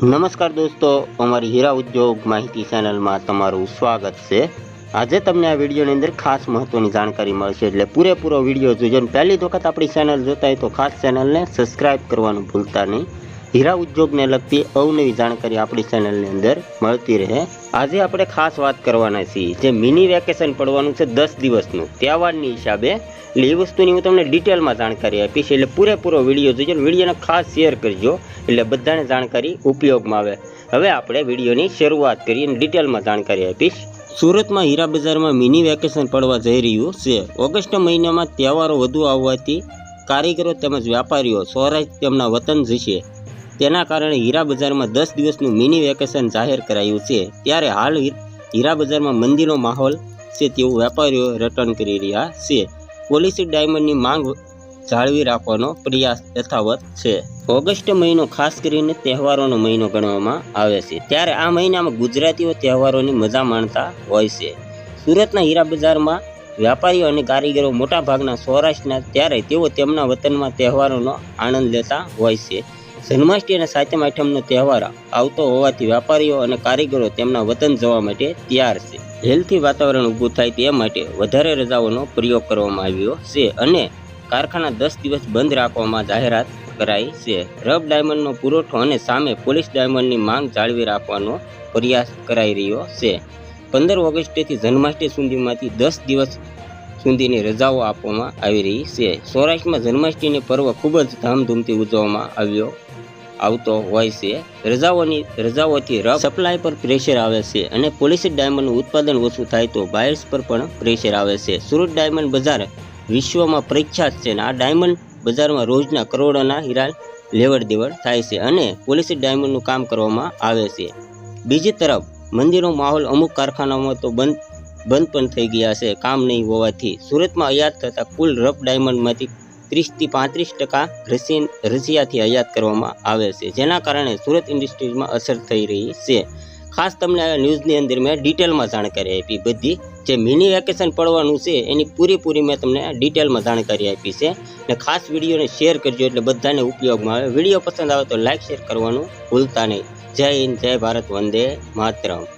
નમસ્કાર દોસ્તો, અમારી હીરા ઉદ્યોગ માહિતી ચેનલમાં તમારું સ્વાગત છે. આજે તમને આ વિડીયોની અંદર ખાસ મહત્વની જાણકારી મળશે એટલે પૂરેપૂરો વીડિયો જોજો અને પહેલી વખત આપણી ચેનલ જોતા હોય તો ખાસ ચેનલને સબસ્ક્રાઇબ કરવાનું ભૂલતા નહીં. હીરા ઉદ્યોગને લગતી અવનવી જાણકારી આપણી ચેનલની અંદર મળતી રહે. આજે આપણે ખાસ વાત કરવાના છીએ, જે મિની વેકેશન પડવાનું છે દસ દિવસનું. તહેવારની હિસાબે એટલે એ વસ્તુની હું તમને ડિટેલમાં જાણકારી આપીશ. એટલે પૂરેપૂરો વીડિયો જોજો અને વિડીયોને ખાસ શેર કરજો. એટલે બધાને જાણકારી ઉપયોગમાં આવે. હવે આપણે વિડીયોની શરૂઆત કરીએ અને ડિટેલમાં જાણકારી આપીશ. સુરતમાં હીરા બજારમાં મિની વેકેશન પડવા જઈ રહ્યું છે. ઓગસ્ટ મહિનામાં તહેવારો વધુ આવવાથી કારીગરો તેમજ વેપારીઓ સૌરાષ્ટ્ર તેમના વતન જશે. તેના કારણે હીરા બજારમાં દસ દિવસનું મિની વેકેશન જાહેર કરાયું છે. ત્યારે હાલ હીરા બજારમાં મંદીનો માહોલ છે તેવું વેપારીઓ રટન કરી રહ્યા છે. પોલિસી ડાયમંડની માંગ જાળવી રાખવાનો પ્રયાસ યથાવત છે. ઓગસ્ટ મહિનો ખાસ કરીને તહેવારોનો મહિનો ગણવામાં આવે છે. ત્યારે આ મહિનામાં ગુજરાતીઓ તહેવારોની મજા માણતા હોય છે. સુરતના હીરા બજારમાં વેપારીઓ અને કારીગરો મોટાભાગના સૌરાષ્ટ્રના, ત્યારે તેઓ તેમના વતનમાં તહેવારોનો આનંદ લેતા હોય છે. જન્માષ્ટમી અને સાતમ આઠમનો તહેવાર આવતો હોવાથી વેપારીઓ અને કારીગરો તેમના વતન જવા માટે તૈયાર છે. હેલ્થી વાતાવરણ ઊભું થાય તે માટે વધારે રજાઓનો પ્રયોગ કરવામાં આવ્યો છે અને કારખાના દસ દિવસ બંધ રાખવામાં જાહેરાત કરાઈ છે. રબ ડાયમંડનો પુરવઠો અને સામે પોલીસ ડાયમંડની માંગ જાળવી રાખવાનો પ્રયાસ કરાઈ રહ્યો છે. પંદર ઓગસ્ટથી જન્માષ્ટમી સુધીમાંથી દસ દિવસ સુધીની રજાઓ આપવામાં આવી રહી છે. સૌરાષ્ટ્રમાં જન્માષ્ટમીનો પર્વ ખૂબ જ ધામધૂમથી ઉજવવામાં આવ્યો આવતો હોય છે. રજાઓની રજાઓથી રફ સપ્લાય પર પ્રેશર આવે છે અને પોલિસી ડાયમંડનું ઉત્પાદન ઓછું થાય તો બાયર્સ પર પણ પ્રેશર આવે છે. સુરત ડાયમંડ બજાર વિશ્વમાં પ્રખ્યાત છે અને આ ડાયમંડ બજારમાં રોજના કરોડોના હીરા લેવડ દેવડ થાય છે અને પોલીસ ડાયમંડનું કામ કરવામાં આવે છે. બીજી તરફ મંદિરનો માહોલ અમુક કારખાનામાં તો બંધ બંધ પણ થઈ ગયા છે. કામ નહીં હોવાથી સુરતમાં આયાત થતા કુલ રફ ડાયમંડમાંથી ત્રીસથી પાંત્રીસ ટકા રશિયન, રશિયાથી આયાત કરવામાં આવે છે, જેના કારણે સુરત ઇન્ડસ્ટ્રીઝમાં અસર થઈ રહી છે. ખાસ તમને આ ન્યૂઝની અંદર મેં ડિટેલમાં જાણકારી આપી. બધી જે મિની વેકેશન પડવાનું છે, એની પૂરેપૂરી મેં તમને ડિટેલમાં જાણકારી આપી છે. અને ખાસ વિડીયોને શેર કરજો એટલે બધાને ઉપયોગમાં આવે. વીડિયો પસંદ આવે તો લાઇક શેર કરવાનું ભૂલતા નહીં. જય હિન્દ, જય ભારત, વંદે માતરમ.